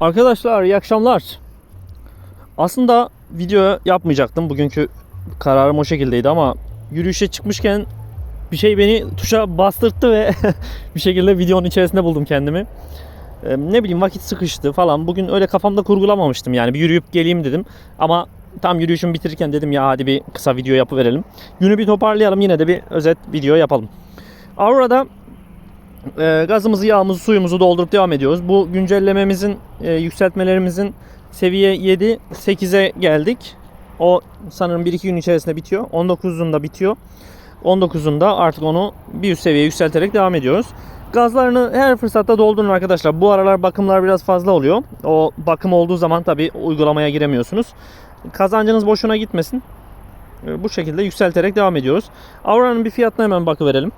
Arkadaşlar iyi akşamlar. Aslında video yapmayacaktım. Bugünkü kararım o şekildeydi ama yürüyüşe çıkmışken bir şey beni tuşa bastırttı ve bir şekilde videonun içerisinde buldum kendimi. Ee, ne bileyim vakit sıkıştı falan. Bugün öyle kafamda kurgulamamıştım yani bir yürüyüp geleyim dedim. Ama tam yürüyüşümü bitirirken dedim ya hadi bir kısa video yapıverelim. Günü bir toparlayalım yine de bir özet video yapalım. Aurora'da e, gazımızı, yağımızı, suyumuzu doldurup devam ediyoruz. Bu güncellememizin, e, yükseltmelerimizin seviye 7, 8'e geldik. O sanırım 1-2 gün içerisinde bitiyor. 19'unda bitiyor. 19'unda artık onu bir üst seviyeye yükselterek devam ediyoruz. Gazlarını her fırsatta doldurun arkadaşlar. Bu aralar bakımlar biraz fazla oluyor. O bakım olduğu zaman tabi uygulamaya giremiyorsunuz. Kazancınız boşuna gitmesin. E, Bu şekilde yükselterek devam ediyoruz. Aura'nın bir fiyatına hemen bakıverelim.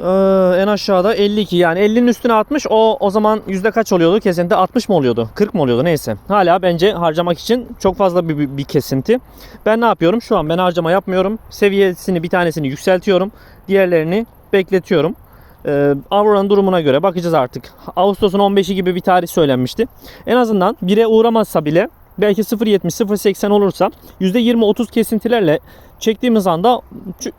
Ee, en aşağıda 52 yani 50'nin üstüne 60 o o zaman yüzde kaç oluyordu? Kesinti 60 mı oluyordu? 40 mı oluyordu? Neyse. Hala bence harcamak için çok fazla bir, bir, bir kesinti. Ben ne yapıyorum? Şu an ben harcama yapmıyorum. Seviyesini bir tanesini yükseltiyorum. Diğerlerini bekletiyorum. Ee, Aurora'nın durumuna göre bakacağız artık. Ağustos'un 15'i gibi bir tarih söylenmişti. En azından 1'e uğramazsa bile belki 0.70 0.80 olursa %20-30 kesintilerle çektiğimiz anda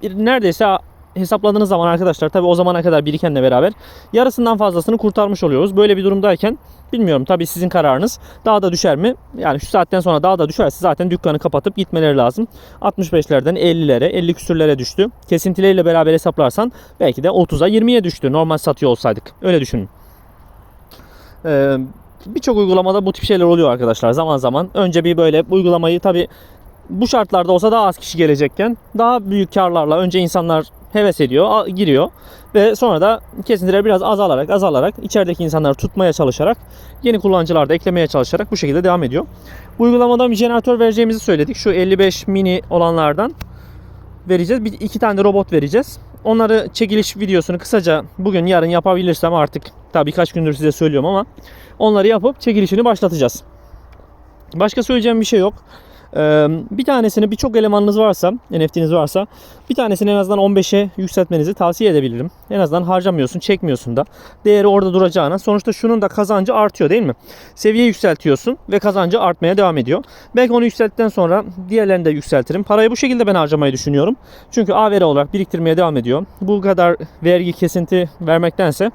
neredeyse hesapladığınız zaman arkadaşlar tabi o zamana kadar birikenle beraber yarısından fazlasını kurtarmış oluyoruz. Böyle bir durumdayken bilmiyorum tabi sizin kararınız daha da düşer mi? Yani şu saatten sonra daha da düşerse zaten dükkanı kapatıp gitmeleri lazım. 65'lerden 50'lere 50 küsürlere düştü. Kesintileriyle beraber hesaplarsan belki de 30'a 20'ye düştü normal satıyor olsaydık. Öyle düşünün. Ee, Birçok uygulamada bu tip şeyler oluyor arkadaşlar zaman zaman. Önce bir böyle uygulamayı tabi bu şartlarda olsa daha az kişi gelecekken daha büyük karlarla önce insanlar heves ediyor, giriyor ve sonra da kesintiler biraz azalarak azalarak içerideki insanları tutmaya çalışarak yeni kullanıcılar da eklemeye çalışarak bu şekilde devam ediyor. Uygulamadan bir jeneratör vereceğimizi söyledik. Şu 55 mini olanlardan vereceğiz. Bir iki tane de robot vereceğiz. Onları çekiliş videosunu kısaca bugün yarın yapabilirsem artık tabii birkaç gündür size söylüyorum ama onları yapıp çekilişini başlatacağız. Başka söyleyeceğim bir şey yok. Bir tanesini birçok elemanınız varsa, NFT'niz varsa bir tanesini en azından 15'e yükseltmenizi tavsiye edebilirim. En azından harcamıyorsun, çekmiyorsun da. Değeri orada duracağına. Sonuçta şunun da kazancı artıyor değil mi? Seviye yükseltiyorsun ve kazancı artmaya devam ediyor. Belki onu yükselttikten sonra diğerlerini de yükseltirim. Parayı bu şekilde ben harcamayı düşünüyorum. Çünkü AVR olarak biriktirmeye devam ediyor. Bu kadar vergi kesinti vermektense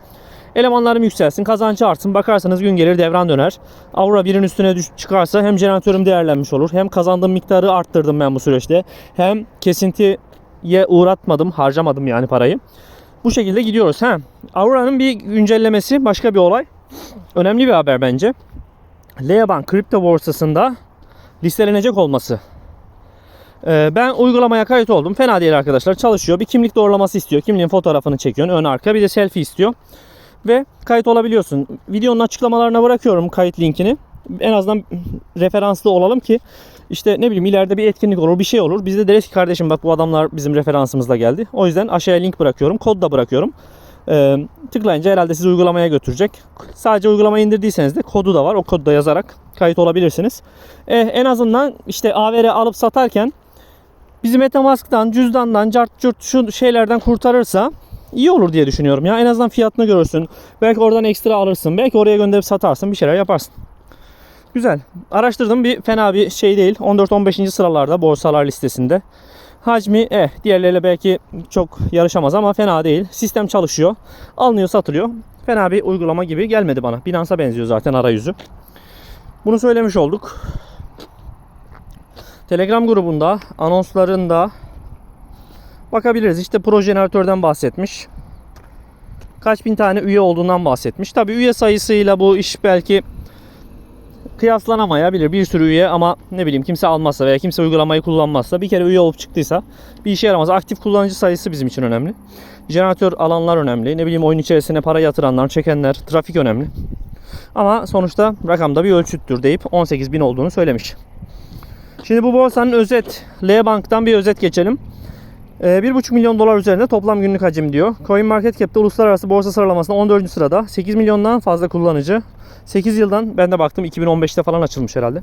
Elemanlarım yükselsin, kazancı artsın. Bakarsanız gün gelir devran döner. Aura birin üstüne düş- çıkarsa hem jeneratörüm değerlenmiş olur. Hem kazandığım miktarı arttırdım ben bu süreçte. Hem kesintiye uğratmadım, harcamadım yani parayı. Bu şekilde gidiyoruz. Ha, Aura'nın bir güncellemesi başka bir olay. Önemli bir haber bence. Leaban kripto borsasında listelenecek olması. Ee, Ben uygulamaya kayıt oldum. Fena değil arkadaşlar. Çalışıyor. Bir kimlik doğrulaması istiyor. Kimliğin fotoğrafını çekiyorsun ön arka. Bir de selfie istiyor. Ve kayıt olabiliyorsun. Videonun açıklamalarına bırakıyorum kayıt linkini. En azından referanslı olalım ki işte ne bileyim ileride bir etkinlik olur, bir şey olur. Biz de deriz ki kardeşim bak bu adamlar bizim referansımızla geldi. O yüzden aşağıya link bırakıyorum. Kod da bırakıyorum. Ee, tıklayınca herhalde sizi uygulamaya götürecek. Sadece uygulamayı indirdiyseniz de kodu da var. O kodu da yazarak kayıt olabilirsiniz. Eh, en azından işte AVR alıp satarken bizi Metamask'tan, cüzdandan, cart curt şu şeylerden kurtarırsa iyi olur diye düşünüyorum ya. En azından fiyatını görürsün. Belki oradan ekstra alırsın. Belki oraya gönderip satarsın. Bir şeyler yaparsın. Güzel. Araştırdım bir fena bir şey değil. 14-15. sıralarda borsalar listesinde. Hacmi eh diğerleriyle belki çok yarışamaz ama fena değil. Sistem çalışıyor. Alınıyor satılıyor. Fena bir uygulama gibi gelmedi bana. Binance'a benziyor zaten arayüzü. Bunu söylemiş olduk. Telegram grubunda anonslarında bakabiliriz. İşte pro jeneratörden bahsetmiş. Kaç bin tane üye olduğundan bahsetmiş. Tabi üye sayısıyla bu iş belki kıyaslanamayabilir. Bir sürü üye ama ne bileyim kimse almazsa veya kimse uygulamayı kullanmazsa bir kere üye olup çıktıysa bir işe yaramaz. Aktif kullanıcı sayısı bizim için önemli. Jeneratör alanlar önemli. Ne bileyim oyun içerisine para yatıranlar, çekenler, trafik önemli. Ama sonuçta rakamda bir ölçüttür deyip 18 bin olduğunu söylemiş. Şimdi bu borsanın özet, L Bank'tan bir özet geçelim. Ee, 1,5 milyon dolar üzerinde toplam günlük hacim diyor. CoinMarketCap'te uluslararası borsa sıralamasında 14. sırada. 8 milyondan fazla kullanıcı. 8 yıldan ben de baktım 2015'te falan açılmış herhalde.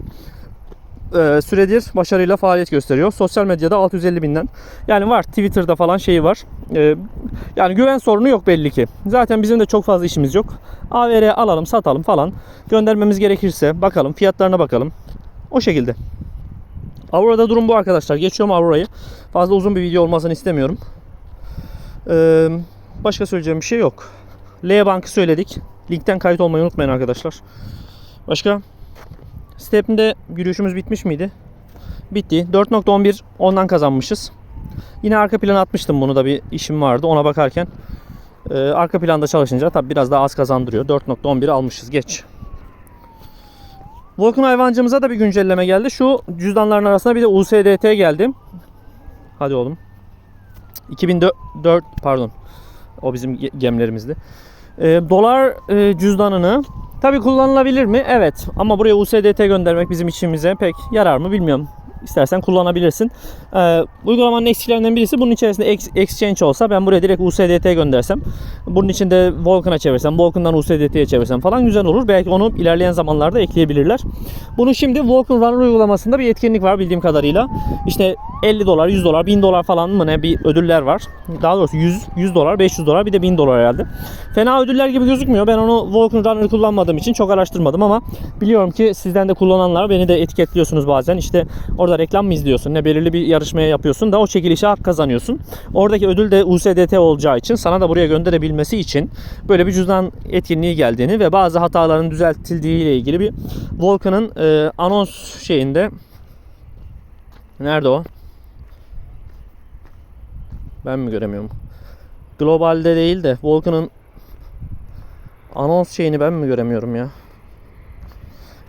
e, süredir başarıyla faaliyet gösteriyor. Sosyal medyada 650 binden. Yani var Twitter'da falan şeyi var. E, yani güven sorunu yok belli ki. Zaten bizim de çok fazla işimiz yok. AVR alalım satalım falan. Göndermemiz gerekirse bakalım fiyatlarına bakalım. O şekilde. Aurora'da durum bu arkadaşlar. Geçiyorum Aurora'yı. Fazla uzun bir video olmasını istemiyorum. Ee, başka söyleyeceğim bir şey yok. L bankı söyledik. Linkten kayıt olmayı unutmayın arkadaşlar. Başka? Step'inde yürüyüşümüz bitmiş miydi? Bitti. 4.11 ondan kazanmışız. Yine arka plana atmıştım bunu da bir işim vardı ona bakarken. Ee, arka planda çalışınca tabi biraz daha az kazandırıyor. 4.11 almışız geç. Volkan hayvancımıza da bir güncelleme geldi. Şu cüzdanların arasında bir de USDT geldi. Hadi oğlum. 2004 pardon. O bizim ge- gemlerimizdi. Ee, dolar e, cüzdanını tabi kullanılabilir mi? Evet. Ama buraya USDT göndermek bizim içimize pek yarar mı bilmiyorum. İstersen kullanabilirsin. Ee, uygulamanın eksiklerinden birisi bunun içerisinde ex- exchange olsa ben buraya direkt USDT göndersem bunun içinde Vulkan'a çevirsem, Vulkan'dan USDT'ye çevirsem falan güzel olur. Belki onu ilerleyen zamanlarda ekleyebilirler. Bunu şimdi Vulkan Runner uygulamasında bir etkinlik var bildiğim kadarıyla. İşte 50 dolar, 100 dolar, 1000 dolar falan mı ne bir ödüller var. Daha doğrusu 100, 100 dolar, 500 dolar bir de 1000 dolar herhalde. Fena ödüller gibi gözükmüyor. Ben onu Vulkan Runner kullanmadığım için çok araştırmadım ama biliyorum ki sizden de kullananlar beni de etiketliyorsunuz bazen. İşte orada reklam mı izliyorsun ne belirli bir yarışmaya yapıyorsun da o çekilişe hak kazanıyorsun. Oradaki ödül de USDT olacağı için sana da buraya gönderebilmesi için böyle bir cüzdan etkinliği geldiğini ve bazı hataların düzeltildiği ile ilgili bir Volkan'ın e, anons şeyinde nerede o? Ben mi göremiyorum? Globalde değil de Volkan'ın anons şeyini ben mi göremiyorum ya?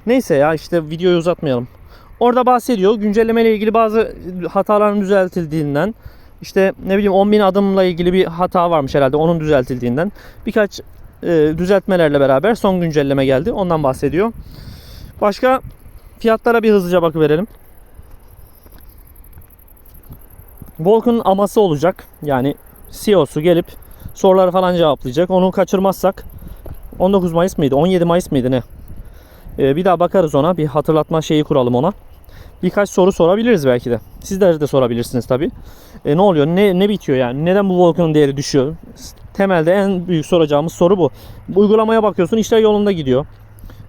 Neyse ya işte videoyu uzatmayalım. Orada bahsediyor güncelleme ile ilgili bazı hataların düzeltildiğinden işte ne bileyim 10.000 adımla ilgili bir hata varmış herhalde onun düzeltildiğinden birkaç e, düzeltmelerle beraber son güncelleme geldi ondan bahsediyor. Başka fiyatlara bir hızlıca bakıverelim. Volkan'ın aması olacak. Yani CEO'su gelip soruları falan cevaplayacak. Onu kaçırmazsak 19 Mayıs mıydı? 17 Mayıs mıydı ne? Ee, bir daha bakarız ona. Bir hatırlatma şeyi kuralım ona. Birkaç soru sorabiliriz belki de. Sizler de sorabilirsiniz tabi. ne oluyor? Ne, ne bitiyor yani? Neden bu volkanın değeri düşüyor? Temelde en büyük soracağımız soru. Bu Uygulamaya bakıyorsun işler yolunda gidiyor.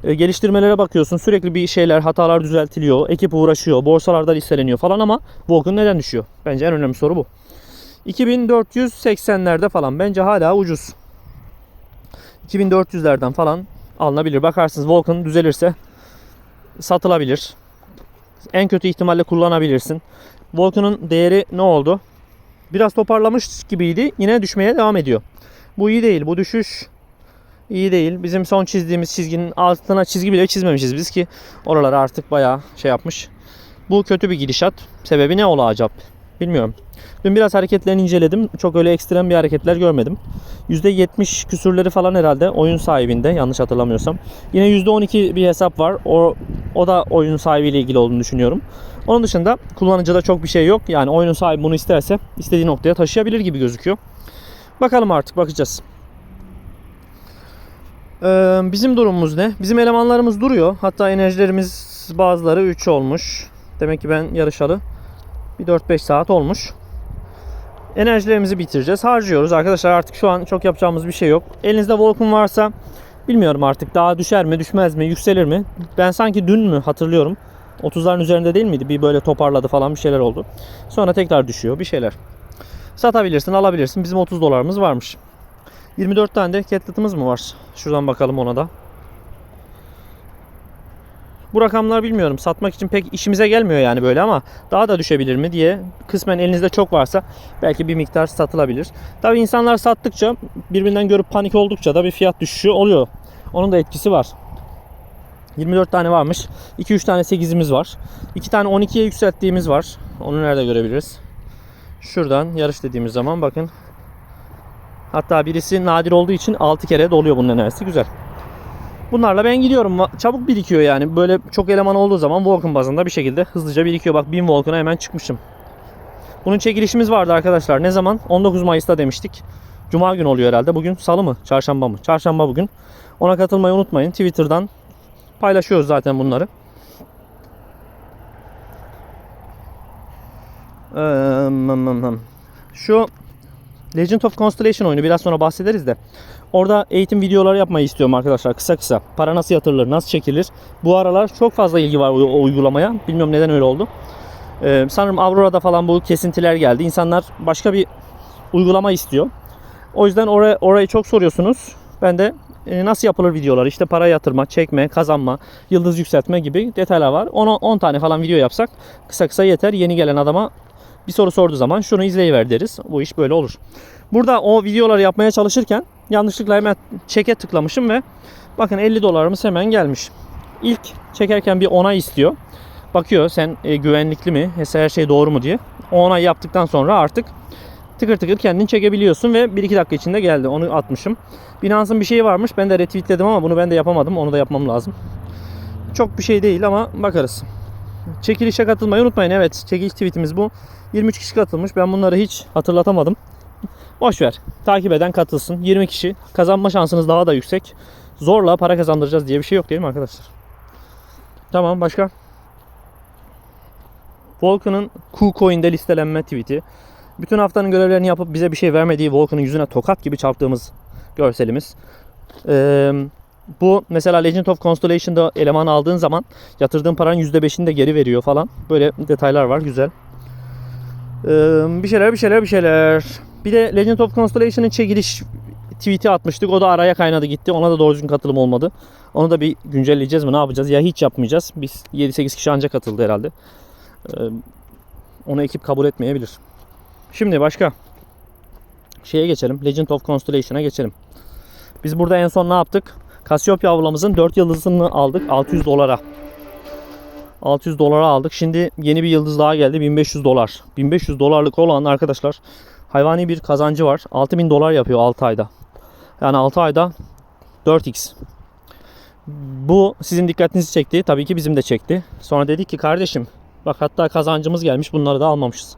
E, geliştirmelere bakıyorsun sürekli bir şeyler hatalar düzeltiliyor. Ekip uğraşıyor. Borsalarda listeleniyor falan ama Volkan neden düşüyor? Bence en önemli soru bu. 2480'lerde falan bence hala ucuz. 2400'lerden falan alınabilir. Bakarsınız Volkan düzelirse satılabilir. En kötü ihtimalle kullanabilirsin. Volkan'ın değeri ne oldu? Biraz toparlamış gibiydi. Yine düşmeye devam ediyor. Bu iyi değil. Bu düşüş iyi değil. Bizim son çizdiğimiz çizginin altına çizgi bile çizmemişiz biz ki oraları artık bayağı şey yapmış. Bu kötü bir gidişat. Sebebi ne ola acaba? Bilmiyorum. Dün biraz hareketlerini inceledim. Çok öyle ekstrem bir hareketler görmedim. %70 küsürleri falan herhalde oyun sahibinde yanlış hatırlamıyorsam. Yine %12 bir hesap var. O, o da oyun sahibiyle ilgili olduğunu düşünüyorum. Onun dışında kullanıcıda çok bir şey yok. Yani oyunun sahibi bunu isterse istediği noktaya taşıyabilir gibi gözüküyor. Bakalım artık bakacağız. Ee, bizim durumumuz ne? Bizim elemanlarımız duruyor. Hatta enerjilerimiz bazıları 3 olmuş. Demek ki ben yarışalı bir 4-5 saat olmuş. Enerjilerimizi bitireceğiz. Harcıyoruz arkadaşlar artık şu an çok yapacağımız bir şey yok. Elinizde Volkan varsa bilmiyorum artık daha düşer mi düşmez mi yükselir mi? Ben sanki dün mü hatırlıyorum. 30'ların üzerinde değil miydi? Bir böyle toparladı falan bir şeyler oldu. Sonra tekrar düşüyor bir şeyler. Satabilirsin alabilirsin. Bizim 30 dolarımız varmış. 24 tane de catlet'ımız mı var? Şuradan bakalım ona da. Bu rakamlar bilmiyorum. Satmak için pek işimize gelmiyor yani böyle ama daha da düşebilir mi diye kısmen elinizde çok varsa belki bir miktar satılabilir. Tabii insanlar sattıkça birbirinden görüp panik oldukça da bir fiyat düşüşü oluyor. Onun da etkisi var. 24 tane varmış. 2-3 tane 8'imiz var. 2 tane 12'ye yükselttiğimiz var. Onu nerede görebiliriz? Şuradan yarış dediğimiz zaman bakın. Hatta birisi nadir olduğu için 6 kere doluyor bunun enerjisi. Güzel. Bunlarla ben gidiyorum. Çabuk birikiyor yani. Böyle çok eleman olduğu zaman Volkan bazında bir şekilde hızlıca birikiyor. Bak 1000 Volkan'a hemen çıkmışım. Bunun çekilişimiz vardı arkadaşlar. Ne zaman? 19 Mayıs'ta demiştik. Cuma günü oluyor herhalde. Bugün salı mı? Çarşamba mı? Çarşamba bugün. Ona katılmayı unutmayın. Twitter'dan paylaşıyoruz zaten bunları. Hım, hım, hım. Şu Legend of Constellation oyunu biraz sonra bahsederiz de. Orada eğitim videoları yapmayı istiyorum arkadaşlar kısa kısa. Para nasıl yatırılır, nasıl çekilir. Bu aralar çok fazla ilgi var o uygulamaya. Bilmiyorum neden öyle oldu. Ee, sanırım Aurora'da falan bu kesintiler geldi. İnsanlar başka bir uygulama istiyor. O yüzden oraya, orayı çok soruyorsunuz. Ben de e, nasıl yapılır videolar, işte para yatırma, çekme, kazanma, yıldız yükseltme gibi detaylar var. 10, 10 tane falan video yapsak kısa kısa yeter. Yeni gelen adama bir soru sorduğu zaman şunu izleyiver deriz. Bu iş böyle olur. Burada o videoları yapmaya çalışırken yanlışlıkla hemen çeke tıklamışım ve bakın 50 dolarımız hemen gelmiş. İlk çekerken bir onay istiyor. Bakıyor sen e, güvenlikli mi, her şey doğru mu diye. O onay yaptıktan sonra artık tıkır tıkır kendini çekebiliyorsun ve 1-2 dakika içinde geldi. Onu atmışım. Binance'ın bir şeyi varmış. Ben de retweetledim ama bunu ben de yapamadım. Onu da yapmam lazım. Çok bir şey değil ama bakarız. Çekilişe katılmayı unutmayın. Evet çekiliş tweetimiz bu. 23 kişi katılmış. Ben bunları hiç hatırlatamadım. Boş ver. Takip eden katılsın. 20 kişi. Kazanma şansınız daha da yüksek. Zorla para kazandıracağız diye bir şey yok değil mi arkadaşlar? Tamam başka? Volkan'ın KuCoin'de listelenme tweet'i. Bütün haftanın görevlerini yapıp bize bir şey vermediği Volkan'ın yüzüne tokat gibi çarptığımız görselimiz. Ee, bu mesela Legend of Constellation'da eleman aldığın zaman yatırdığın paranın %5'ini de geri veriyor falan. Böyle detaylar var güzel. Ee, bir şeyler bir şeyler bir şeyler. Bir de Legend of Constellation'ın çekiliş tweet'i atmıştık. O da araya kaynadı gitti. Ona da doğru düzgün katılım olmadı. Onu da bir güncelleyeceğiz mi ne yapacağız? Ya hiç yapmayacağız. Biz 7-8 kişi ancak katıldı herhalde. Ee, onu ekip kabul etmeyebilir. Şimdi başka şeye geçelim. Legend of Constellation'a geçelim. Biz burada en son ne yaptık? Cassiopeia avlamızın 4 yıldızını aldık 600 dolara. 600 dolara aldık. Şimdi yeni bir yıldız daha geldi 1500 dolar. 1500 dolarlık olan arkadaşlar hayvani bir kazancı var. 6000 dolar yapıyor 6 ayda. Yani 6 ayda 4x. Bu sizin dikkatinizi çekti. Tabii ki bizim de çekti. Sonra dedik ki kardeşim bak hatta kazancımız gelmiş bunları da almamışız.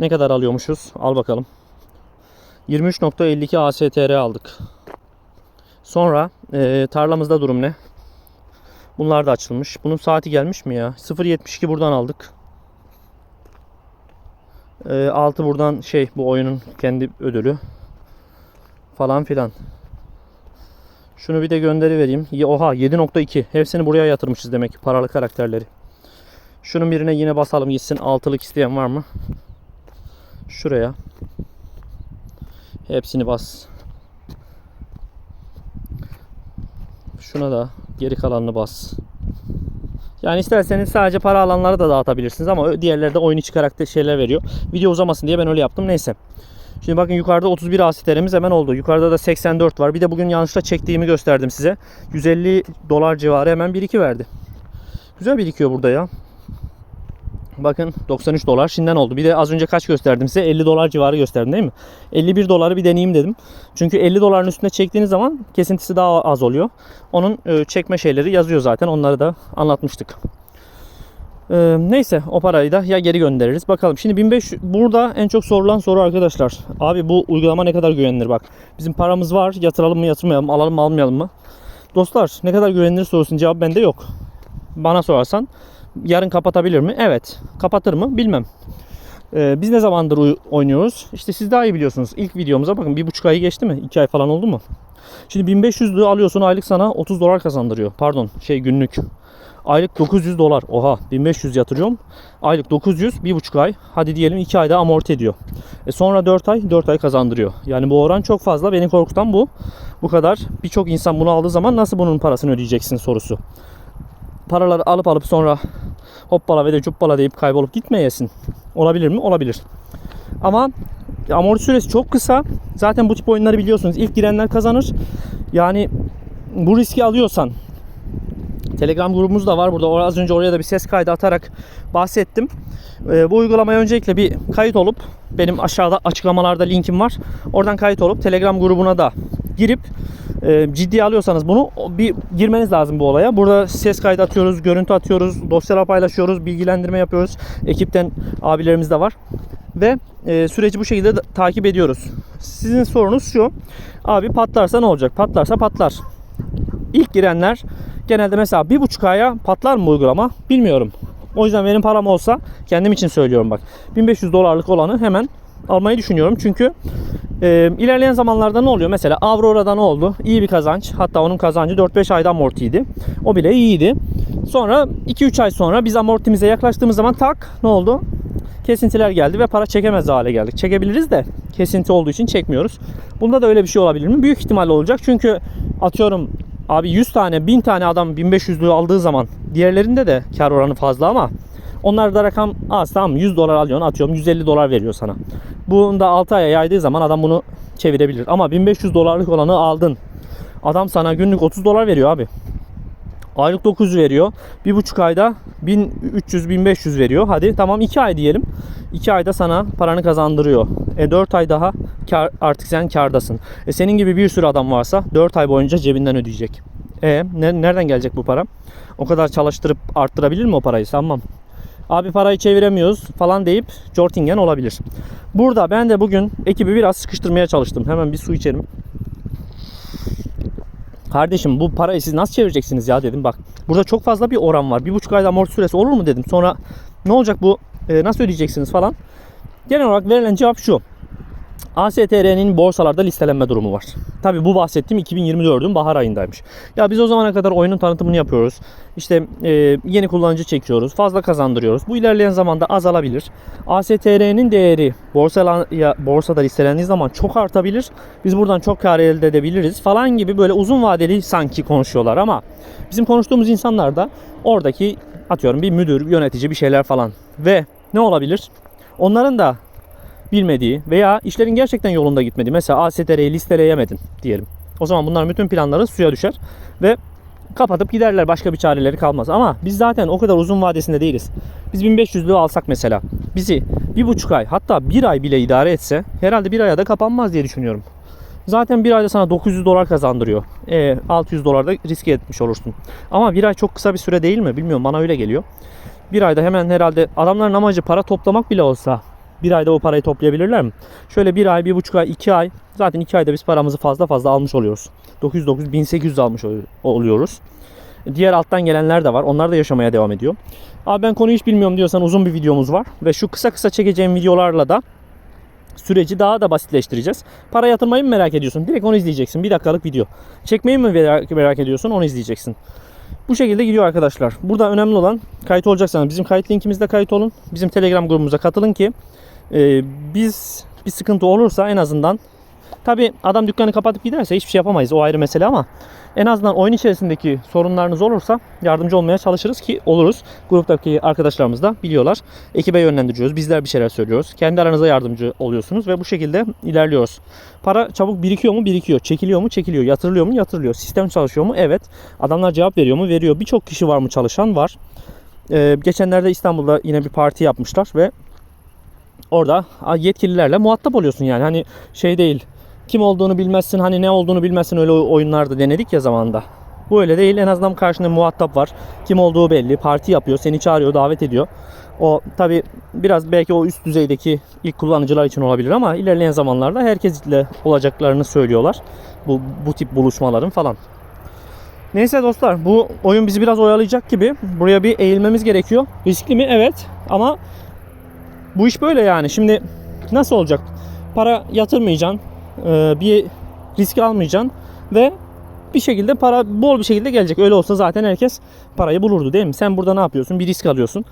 Ne kadar alıyormuşuz? Al bakalım. 23.52 ASTR aldık. Sonra e, tarlamızda durum ne? Bunlar da açılmış. Bunun saati gelmiş mi ya? 0.72 buradan aldık. E, 6 buradan şey bu oyunun kendi ödülü. Falan filan. Şunu bir de gönderi vereyim. Oha 7.2. Hepsini buraya yatırmışız demek ki paralı karakterleri. Şunun birine yine basalım gitsin. Altılık isteyen var mı? Şuraya. Hepsini bas. Şuna da geri kalanını bas. Yani isterseniz sadece para alanlara da dağıtabilirsiniz ama diğerleri de oyun içi karakter şeyler veriyor. Video uzamasın diye ben öyle yaptım. Neyse. Şimdi bakın yukarıda 31 asitlerimiz hemen oldu. Yukarıda da 84 var. Bir de bugün yanlışla çektiğimi gösterdim size. 150 dolar civarı hemen 1-2 verdi. Güzel birikiyor burada ya. Bakın 93 dolar şimdiden oldu. Bir de az önce kaç gösterdim size? 50 dolar civarı gösterdim değil mi? 51 doları bir deneyeyim dedim. Çünkü 50 doların üstüne çektiğiniz zaman kesintisi daha az oluyor. Onun e, çekme şeyleri yazıyor zaten. Onları da anlatmıştık. E, neyse o parayı da ya geri göndeririz. Bakalım. Şimdi 1500 burada en çok sorulan soru arkadaşlar. Abi bu uygulama ne kadar güvenilir bak. Bizim paramız var. Yatıralım mı yatırmayalım? Alalım mı almayalım mı? Dostlar ne kadar güvenilir sorusunun cevabı bende yok. Bana sorarsan yarın kapatabilir mi? Evet. Kapatır mı? Bilmem. Ee, biz ne zamandır oy- oynuyoruz? İşte siz daha iyi biliyorsunuz. İlk videomuza bakın bir buçuk ayı geçti mi? İki ay falan oldu mu? Şimdi 1500'lüğü alıyorsun aylık sana 30 dolar kazandırıyor. Pardon şey günlük. Aylık 900 dolar. Oha 1500 yatırıyorum. Aylık 900 bir buçuk ay. Hadi diyelim 2 ayda amorti ediyor. E sonra 4 ay 4 ay kazandırıyor. Yani bu oran çok fazla. Beni korkutan bu. Bu kadar. Birçok insan bunu aldığı zaman nasıl bunun parasını ödeyeceksin sorusu paraları alıp alıp sonra hoppala ve de cuppala deyip kaybolup gitmeyesin. Olabilir mi? Olabilir. Ama amorti süresi çok kısa. Zaten bu tip oyunları biliyorsunuz. İlk girenler kazanır. Yani bu riski alıyorsan Telegram grubumuz da var burada. Az önce oraya da bir ses kaydı atarak bahsettim. Ee, bu uygulamaya öncelikle bir kayıt olup benim aşağıda açıklamalarda linkim var. Oradan kayıt olup Telegram grubuna da girip e, ciddiye alıyorsanız bunu bir girmeniz lazım bu olaya. Burada ses kaydı atıyoruz, görüntü atıyoruz, dosyalar paylaşıyoruz, bilgilendirme yapıyoruz. Ekipten abilerimiz de var. Ve e, süreci bu şekilde de takip ediyoruz. Sizin sorunuz şu. Abi patlarsa ne olacak? Patlarsa patlar. İlk girenler genelde mesela bir buçuk aya patlar mı uygulama? Bilmiyorum. O yüzden benim param olsa kendim için söylüyorum bak. 1500 dolarlık olanı hemen almayı düşünüyorum. Çünkü e, ilerleyen zamanlarda ne oluyor? Mesela Aurora'da ne oldu? İyi bir kazanç. Hatta onun kazancı 4-5 ayda amortiydi. O bile iyiydi. Sonra 2-3 ay sonra biz amortimize yaklaştığımız zaman tak ne oldu? Kesintiler geldi ve para çekemez hale geldik. Çekebiliriz de kesinti olduğu için çekmiyoruz. Bunda da öyle bir şey olabilir mi? Büyük ihtimalle olacak. Çünkü atıyorum abi 100 tane 1000 tane adam 1500'lüğü aldığı zaman diğerlerinde de kar oranı fazla ama onlarda rakam az tamam mı? 100 dolar alıyorsun atıyorum 150 dolar veriyor sana. Bunu da 6 aya yaydığı zaman adam bunu çevirebilir. Ama 1500 dolarlık olanı aldın. Adam sana günlük 30 dolar veriyor abi. Aylık 900 veriyor. Bir buçuk ayda 1300-1500 veriyor. Hadi tamam 2 ay diyelim. 2 ayda sana paranı kazandırıyor. E 4 ay daha kar, artık sen kardasın. E senin gibi bir sürü adam varsa 4 ay boyunca cebinden ödeyecek. E ne, nereden gelecek bu para? O kadar çalıştırıp arttırabilir mi o parayı? Sanmam. Abi parayı çeviremiyoruz falan deyip Jortingen olabilir. Burada ben de bugün ekibi biraz sıkıştırmaya çalıştım. Hemen bir su içerim. Kardeşim bu parayı siz nasıl çevireceksiniz ya dedim. Bak burada çok fazla bir oran var. Bir buçuk ayda amorti süresi olur mu dedim. Sonra ne olacak bu e, nasıl ödeyeceksiniz falan. Genel olarak verilen cevap şu. ASTR'nin borsalarda listelenme durumu var. Tabi bu bahsettiğim 2024'ün bahar ayındaymış. Ya biz o zamana kadar oyunun tanıtımını yapıyoruz. İşte e, yeni kullanıcı çekiyoruz. Fazla kazandırıyoruz. Bu ilerleyen zamanda azalabilir. ASTR'nin değeri borsala, ya, borsada listelendiği zaman çok artabilir. Biz buradan çok kar elde edebiliriz falan gibi böyle uzun vadeli sanki konuşuyorlar ama bizim konuştuğumuz insanlar da oradaki atıyorum bir müdür, yönetici bir şeyler falan. Ve ne olabilir? Onların da bilmediği veya işlerin gerçekten yolunda gitmediği mesela ASTR'yi listeleyemedin diyelim. O zaman bunların bütün planları suya düşer ve kapatıp giderler. Başka bir çareleri kalmaz. Ama biz zaten o kadar uzun vadesinde değiliz. Biz 1500'lüğü alsak mesela bizi bir buçuk ay hatta bir ay bile idare etse herhalde bir aya da kapanmaz diye düşünüyorum. Zaten bir ayda sana 900 dolar kazandırıyor. E, 600 dolar da riske etmiş olursun. Ama bir ay çok kısa bir süre değil mi? Bilmiyorum bana öyle geliyor. Bir ayda hemen herhalde adamların amacı para toplamak bile olsa bir ayda o parayı toplayabilirler mi? Şöyle bir ay, bir buçuk ay, iki ay. Zaten iki ayda biz paramızı fazla fazla almış oluyoruz. 909, 1800 almış ol- oluyoruz. Diğer alttan gelenler de var. Onlar da yaşamaya devam ediyor. Abi ben konuyu hiç bilmiyorum diyorsan uzun bir videomuz var. Ve şu kısa kısa çekeceğim videolarla da süreci daha da basitleştireceğiz. Para yatırmayı mı merak ediyorsun? Direkt onu izleyeceksin. Bir dakikalık video. Çekmeyi mi merak ediyorsun? Onu izleyeceksin. Bu şekilde gidiyor arkadaşlar. Burada önemli olan kayıt olacaksanız bizim kayıt linkimizde kayıt olun. Bizim Telegram grubumuza katılın ki e, biz bir sıkıntı olursa en azından tabi adam dükkanı kapatıp giderse hiçbir şey yapamayız. O ayrı mesele ama en azından oyun içerisindeki sorunlarınız olursa yardımcı olmaya çalışırız ki oluruz. Gruptaki arkadaşlarımız da biliyorlar. Ekibe yönlendiriyoruz. Bizler bir şeyler söylüyoruz. Kendi aranıza yardımcı oluyorsunuz ve bu şekilde ilerliyoruz. Para çabuk birikiyor mu? Birikiyor. Çekiliyor mu? Çekiliyor. Yatırılıyor mu? Yatırılıyor. Sistem çalışıyor mu? Evet. Adamlar cevap veriyor mu? Veriyor. Birçok kişi var mı çalışan? Var. Ee, geçenlerde İstanbul'da yine bir parti yapmışlar ve orada yetkililerle muhatap oluyorsun yani. Hani şey değil. Kim olduğunu bilmezsin, hani ne olduğunu bilmezsin öyle oyunlarda denedik ya zamanında. Bu öyle değil. En azından karşında muhatap var. Kim olduğu belli. Parti yapıyor, seni çağırıyor, davet ediyor. O tabi biraz belki o üst düzeydeki ilk kullanıcılar için olabilir ama ilerleyen zamanlarda herkesle olacaklarını söylüyorlar. Bu bu tip buluşmaların falan. Neyse dostlar bu oyun bizi biraz oyalayacak gibi. Buraya bir eğilmemiz gerekiyor. Riskli mi? Evet. Ama bu iş böyle yani. Şimdi nasıl olacak? Para yatırmayacaksın. e, Bir risk almayacaksın. Ve bir şekilde para bol bir şekilde gelecek. Öyle olsa zaten herkes parayı bulurdu değil mi? Sen burada ne yapıyorsun? Bir risk alıyorsun.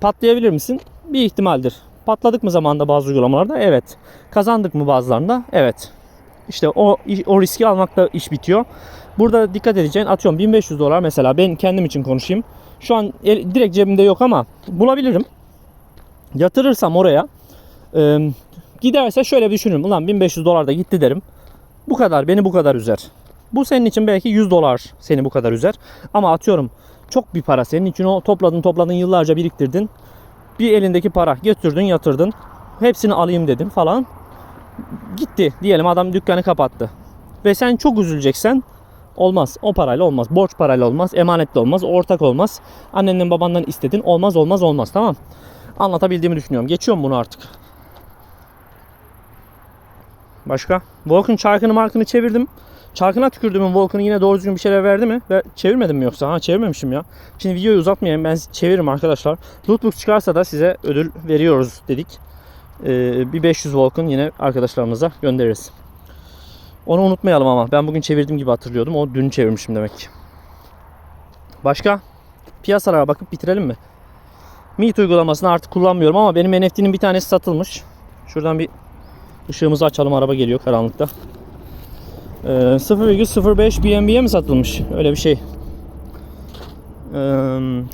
Patlayabilir misin? Bir ihtimaldir. Patladık mı zamanında bazı uygulamalarda? Evet. Kazandık mı bazılarında? Evet. İşte o o riski almakta iş bitiyor. Burada dikkat edeceğin atıyorum 1500 dolar mesela ben kendim için konuşayım. Şu an direkt cebimde yok ama bulabilirim. Yatırırsam oraya e, giderse şöyle düşünürüm. Ulan 1500 dolar da gitti derim. Bu kadar beni bu kadar üzer. Bu senin için belki 100 dolar seni bu kadar üzer. Ama atıyorum çok bir para senin için o topladın topladın yıllarca biriktirdin. Bir elindeki para götürdün yatırdın. Hepsini alayım dedin falan. Gitti diyelim adam dükkanı kapattı. Ve sen çok üzüleceksen olmaz. O parayla olmaz. Borç parayla olmaz. Emanetle olmaz. Ortak olmaz. Annenden babandan istedin. Olmaz olmaz olmaz tamam. Anlatabildiğimi düşünüyorum. Geçiyorum bunu artık. Başka? Volk'un çarkını markını çevirdim. Çarkına tükürdüğümün Volkan'ı yine doğru düzgün bir şeyler verdi mi? Ver, çevirmedim mi yoksa? Ha çevirmemişim ya. Şimdi videoyu uzatmayayım ben çeviririm arkadaşlar. Lootbook çıkarsa da size ödül veriyoruz dedik. Ee, bir 500 Volkan yine arkadaşlarımıza göndeririz. Onu unutmayalım ama ben bugün çevirdiğim gibi hatırlıyordum. O dün çevirmişim demek ki. Başka? Piyasalara bakıp bitirelim mi? Meet uygulamasını artık kullanmıyorum ama benim NFT'nin bir tanesi satılmış. Şuradan bir ışığımızı açalım. Araba geliyor karanlıkta. Ee, 0,05 BNB'ye mi satılmış? Öyle bir şey. Ee,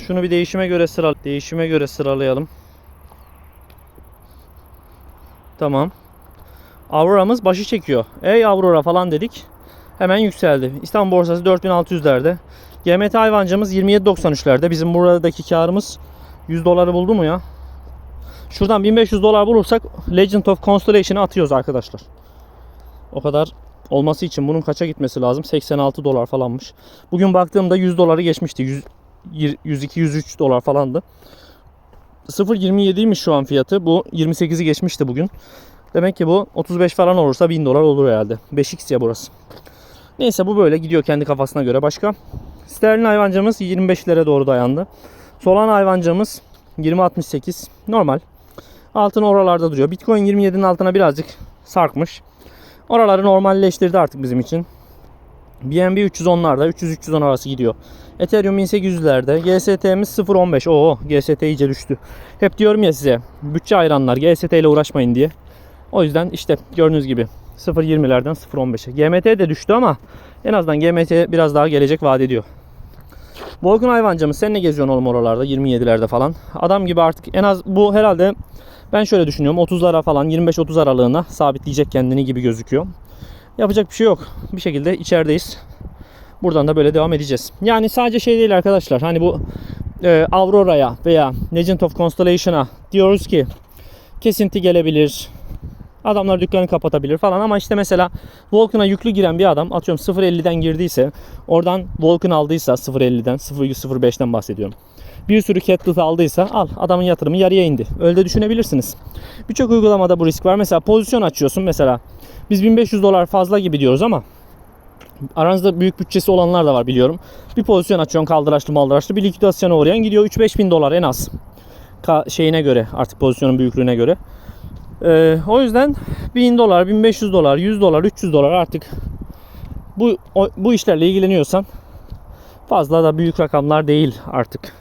şunu bir değişime göre sıra değişime göre sıralayalım. Tamam. Aurora'mız başı çekiyor. Ey Aurora falan dedik. Hemen yükseldi. İstanbul borsası 4600'lerde. GMT hayvancamız 27.93'lerde. Bizim buradaki karımız 100 doları buldu mu ya? Şuradan 1500 dolar bulursak Legend of Constellation'ı atıyoruz arkadaşlar. O kadar olması için bunun kaça gitmesi lazım? 86 dolar falanmış. Bugün baktığımda 100 doları geçmişti. 100, 102 103 dolar falandı. 0.27'ymiş şu an fiyatı. Bu 28'i geçmişti bugün. Demek ki bu 35 falan olursa 1000 dolar olur herhalde. 5x ya burası. Neyse bu böyle gidiyor kendi kafasına göre. Başka? Sterlin hayvancamız 25'lere doğru dayandı. Solan hayvancamız 20.68. Normal. Altın oralarda duruyor. Bitcoin 27'nin altına birazcık sarkmış. Oraları normalleştirdi artık bizim için. BNB 310'larda 300-310 arası gidiyor. Ethereum 1800'lerde. GST'miz 0.15. Oo GST iyice düştü. Hep diyorum ya size bütçe ayıranlar GST ile uğraşmayın diye. O yüzden işte gördüğünüz gibi 0.20'lerden 0.15'e. GMT de düştü ama en azından GMT biraz daha gelecek vaat ediyor. Volkan hayvancamız sen ne geziyorsun oğlum oralarda 27'lerde falan. Adam gibi artık en az bu herhalde ben şöyle düşünüyorum 30'lara falan 25-30 aralığına sabitleyecek kendini gibi gözüküyor. Yapacak bir şey yok. Bir şekilde içerideyiz. Buradan da böyle devam edeceğiz. Yani sadece şey değil arkadaşlar. Hani bu e, Aurora'ya veya Legend of Constellation'a diyoruz ki kesinti gelebilir. Adamlar dükkanı kapatabilir falan ama işte mesela Vulcan'a yüklü giren bir adam atıyorum 0.50'den girdiyse oradan Vulcan aldıysa 0.50'den 0.05'ten bahsediyorum. Bir sürü Catlett aldıysa al adamın yatırımı yarıya indi. Öyle de düşünebilirsiniz. Birçok uygulamada bu risk var. Mesela pozisyon açıyorsun mesela biz 1500 dolar fazla gibi diyoruz ama aranızda büyük bütçesi olanlar da var biliyorum. Bir pozisyon açıyorsun kaldıraçlı maldıraçlı bir likidasyona uğrayan gidiyor 3-5 bin dolar en az. Ka- şeyine göre artık pozisyonun büyüklüğüne göre. Ee, o yüzden 1000 dolar, 1500 dolar, 100 dolar, 300 dolar artık bu bu işlerle ilgileniyorsan fazla da büyük rakamlar değil artık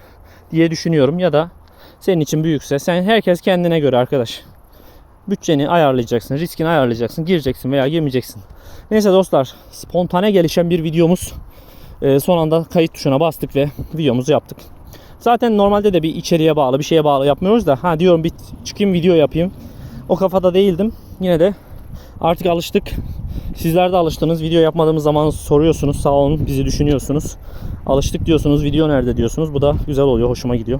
diye düşünüyorum ya da senin için büyükse sen herkes kendine göre arkadaş. Bütçeni ayarlayacaksın, riskini ayarlayacaksın, gireceksin veya girmeyeceksin. Neyse dostlar, spontane gelişen bir videomuz. Ee, son anda kayıt tuşuna bastık ve videomuzu yaptık. Zaten normalde de bir içeriye bağlı, bir şeye bağlı yapmıyoruz da ha diyorum bir çıkayım video yapayım. O kafada değildim. Yine de artık alıştık. Sizler de alıştınız. Video yapmadığımız zaman soruyorsunuz. Sağ olun bizi düşünüyorsunuz. Alıştık diyorsunuz. Video nerede diyorsunuz. Bu da güzel oluyor. Hoşuma gidiyor.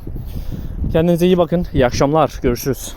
Kendinize iyi bakın. İyi akşamlar. Görüşürüz.